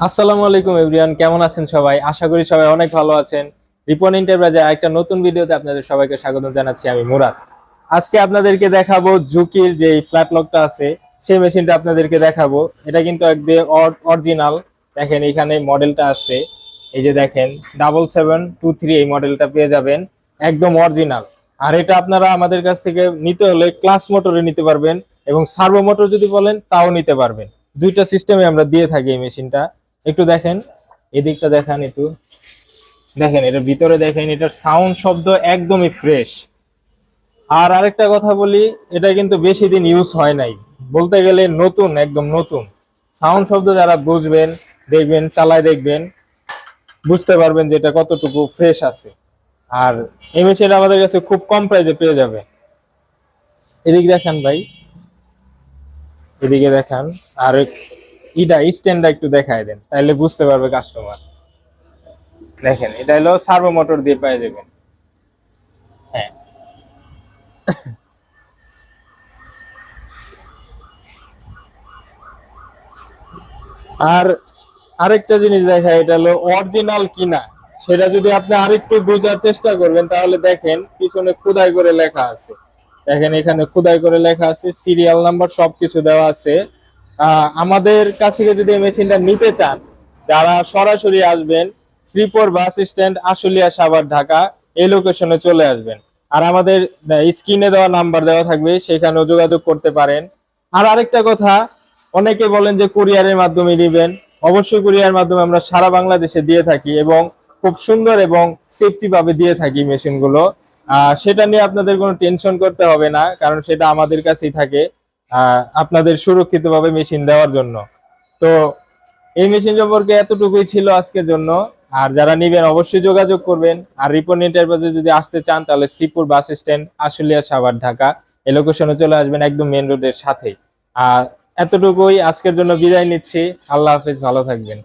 আসসালামু আলাইকুম এভরিওয়ান, কেমন আছেন সবাই? আশা করি সবাই অনেক ভালো আছেন। রিপন এন্টারপ্রাইজে একটা নতুন ভিডিওতে আপনাদের সবাইকে স্বাগত জানাচ্ছি আমি, মুরাদ। আজকে আপনাদেরকে দেখাবো জুকির যে ফ্ল্যাট লকটা আছে, সেই মেশিনটা আপনাদেরকে দেখাবো। এটা কিন্তু একদম অরিজিনাল দেখেন এখানে মডেলটা আছে। এই যে দেখেন ডাবল সেভেন টু থ্রি এই মডেলটা পেয়ে যাবেন। একদম অরিজিনাল আর এটা আপনারা আমাদের কাছ থেকে নিতে হলে ক্লাস মোটরে নিতে পারবেন এবং সার্ভো মোটর যদি বলেন, তাও নিতে পারবেন। দুইটা সিস্টেমে আমরা দিয়ে থাকি এই মেশিনটা। একটু দেখেন, এদিকটা দেখান একটু। দেখেন, এটার ভিতরে দেখেন, এটার সাউন্ড শব্দ একদমই ফ্রেশ আর আরেকটা কথা বলি, এটা কিন্তু বেশি দিন ইউজ হয় নাই। বলতে গেলে নতুন, একদম নতুন। সাউন্ড শব্দ যারা বুঝবেন, দেখবেন, চালায় দেখবেন, বুঝতে পারবেন যে এটা কতটুকু ফ্রেশ আছে। আর এই মেশিনটা আমাদের কাছে খুব কম প্রাইসে পেয়ে যাবে। এদিক দেখান ভাই। এদিকে দেখান। আর ইটা স্ট্যান্ডটা একটু দেখায় দেন তাহলে বুঝতে পারবে কাস্টমার দেখেন, এটা হলো সার্ভো মোটর দিয়ে পেয়ে যাবেন। হ্যাঁ। আর আরেকটা জিনিস দেখা এটা হলো অরিজিনাল কিনা। সেটা যদি আপনি আরেকটু বোঝার চেষ্টা করবেন, তাহলে দেখেন পিছনে খোদাই করে লেখা আছে। দেখেন এখানে খোদাই করে লেখা আছে সিরিয়াল নাম্বার সবকিছু দেওয়া আছে। আমাদের কাছ থেকে যদি মেশিনটা নিতে চান যারা সরাসরি আসবেন শ্রীপুর বাস স্ট্যান্ড আশুলিয়া সাভার ঢাকা এই লোকেশনে চলে আসবেন। আর আমাদের স্ক্রিনে দেওয়া নাম্বার দেওয়া থাকবে সেখানেও যোগাযোগ করতে পারেন। আর আরেকটা কথা অনেকে বলেন যে কুরিয়ারের মাধ্যমে নেবেন। অবশ্যই কুরিয়ার মাধ্যমে আমরা সারা বাংলাদেশে দিয়ে থাকি এবং খুব সুন্দর এবং সেফটি ভাবে দিয়ে থাকি মেশিনগুলো। আহ, সেটা নিয়ে আপনাদের কোনো টেনশন করতে হবে না কারণ সেটা আমাদের কাছেই থাকে। আপনাদের সুরক্ষিতভাবে মেশিন দেওয়ার জন্য। তো এই মেশিন সম্পর্কে এতটুকুই ছিল আজকের জন্য। আর যারা নিবেন, অবশ্যই যোগাযোগ করবেন। আর রিপন এন্টারপ্রাইজে যদি আসতে চান, তাহলে শ্রীপুর বাস স্ট্যান্ড, আশুলিয়া সাভার, ঢাকা। এ লোকেশনে চলে আসবেন একদম মেন রোডের সাথে আর এতটুকুই আজকের জন্য বিদায় নিচ্ছি। আল্লাহ হাফিজ, ভালো থাকবেন।